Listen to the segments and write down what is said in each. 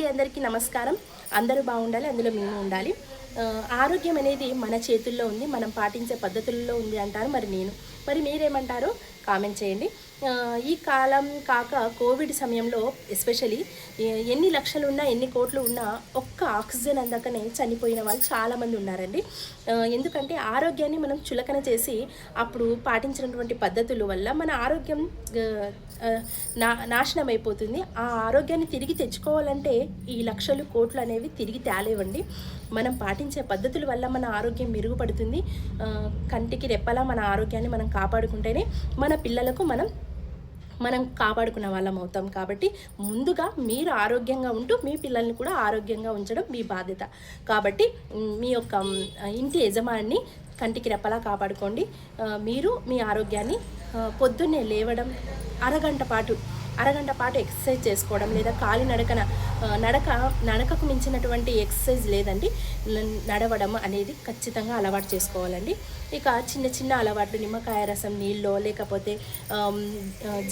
అండి అందరికీ నమస్కారం. అందరూ బాగుండాలి అందులో మేము ఉండాలి. ఆరోగ్యం అనేది మన చేతుల్లో ఉంది మనం పాటించే పద్ధతుల్లో ఉంది అంటారు మరి నేను. మరి మీరేమంటారో? కామెంట్ చేయండి. ఈ కాలం కాక కోవిడ్ సమయంలో ఎస్పెషలీ ఎన్ని లక్షలు ఉన్నా ఎన్ని కోట్లు ఉన్నా ఒక్క ఆక్సిజన్ అందకనే చనిపోయిన వాళ్ళు చాలామంది ఉన్నారండి. ఎందుకంటే ఆరోగ్యాన్ని మనం చులకన చేసి అప్పుడు పాటించినటువంటి పద్ధతుల వల్ల మన ఆరోగ్యం నా నాశనం అయిపోతుంది ఆ ఆరోగ్యాన్ని తిరిగి తెచ్చుకోవాలంటే ఈ లక్షలు కోట్లు అనేవి తిరిగి తేలేవండి. మనం పాటించే పద్ధతుల వల్ల మన ఆరోగ్యం మెరుగుపడుతుంది. కంటికి రెప్పలా మన ఆరోగ్యాన్ని మనం కాపాడుకుంటేనే మన పిల్లలకు మనం మనం కాపాడుకున్న వాళ్ళం అవుతాం. కాబట్టి ముందుగా మీరు ఆరోగ్యంగా ఉంటూ మీ పిల్లల్ని కూడా ఆరోగ్యంగా ఉంచడం మీ బాధ్యత. కాబట్టి మీ యొక్క ఇంటి యజమాని కంటికి రెప్పలా కాపాడుకోండి. మీరు మీ ఆరోగ్యాన్ని పొద్దున్నే లేవడం అరగంట పాటు అరగంట పాటు ఎక్సర్సైజ్ చేసుకోవడం లేదా కాలి నడకన నడక నడకకు మించినటువంటి ఎక్సర్సైజ్ లేదండి. నడవడం అనేది ఖచ్చితంగా అలవాటు చేసుకోవాలండి. ఇక చిన్న చిన్న అలవాట్లు నిమ్మకాయ రసం నీళ్ళో లేకపోతే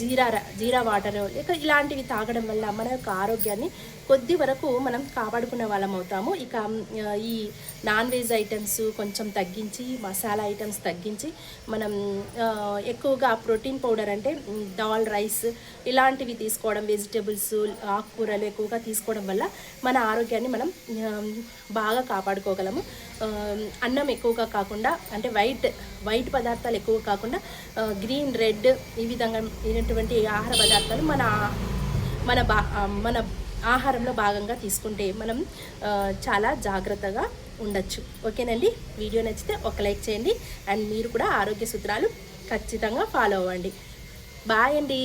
జీరా ర- జీరా వాటర్ లేక ఇలాంటివి తాగడం వల్ల మన యొక్క ఆరోగ్యాన్ని కొద్ది వరకు మనం కాపాడుకునే వాళ్ళం అవుతాము. ఇక ఈ నాన్ వెజ్ ఐటమ్స్ కొంచెం తగ్గించి మసాలా ఐటమ్స్ తగ్గించి మనం ఎక్కువగా ప్రోటీన్ పౌడర్ అంటే దాల్ రైస్ ఇలాంటివి తీసుకోవడం వెజిటబుల్స్ ఆకుకూరలు ఎక్కువగా తీసుకోవడం వల్ల మన ఆరోగ్యాన్ని మనం బాగా కాపాడుకోగలము. అన్నం ఎక్కువగా కాకుండా అంటే వైట్ వైట్ పదార్థాలు ఎక్కువ కాకుండా గ్రీన్ రెడ్ ఈ విధంగా అయినటువంటి ఆహార పదార్థాలు మన మన బా మన ఆహారంలో భాగంగా తీసుకుంటే మనం చాలా జాగ్రత్తగా ఉండొచ్చు. ఓకేనండి? వీడియో నచ్చితే ఒక లైక్ చేయండి. అండ్ మీరు కూడా ఆరోగ్య సూత్రాలు ఖచ్చితంగా ఫాలో అవ్వండి. బాయ్ అండి.